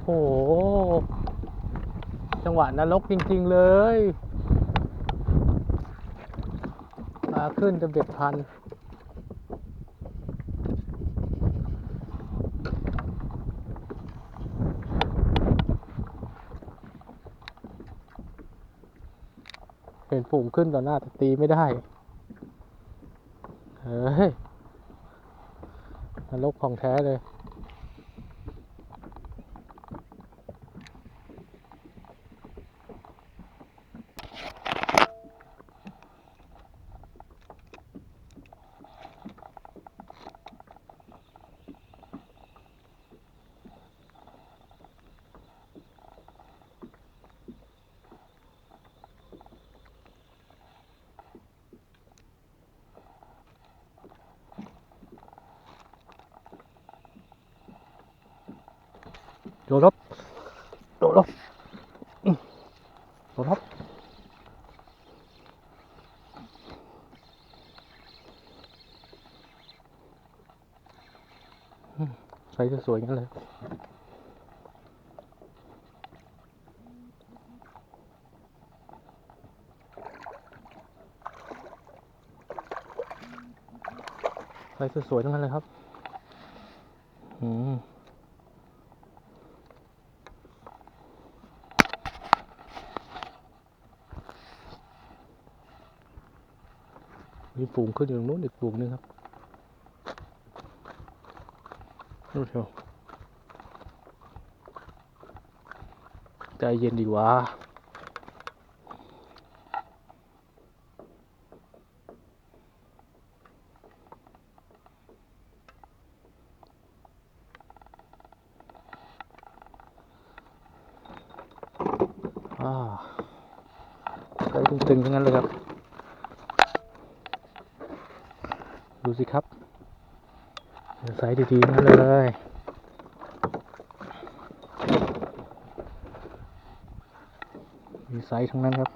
โห จังหวะนรกจริง ๆ เลยมาขึ้นจะเบ็ดพัน เป็นฝูงขึ้นต่อหน้าแต่ตีไม่ได้ เฮ้ยนรกของแท้เลย โดดลบโดดลบอืมโดดลบอืมใส่สวยๆงั้นเลยใส่สวยๆทั้งนั้นเลยครับ อืม มีฝูงขึ้นอยู่ตรงนู้นอีกฝูงนึงครับนู่นเชียวใจเย็นดีวะอ่าใจตึงๆทั้งนั้นเลยครับ ดูสิครับใส่ดีๆนั่นเลยมีไซส์ทั้งนั้นครับ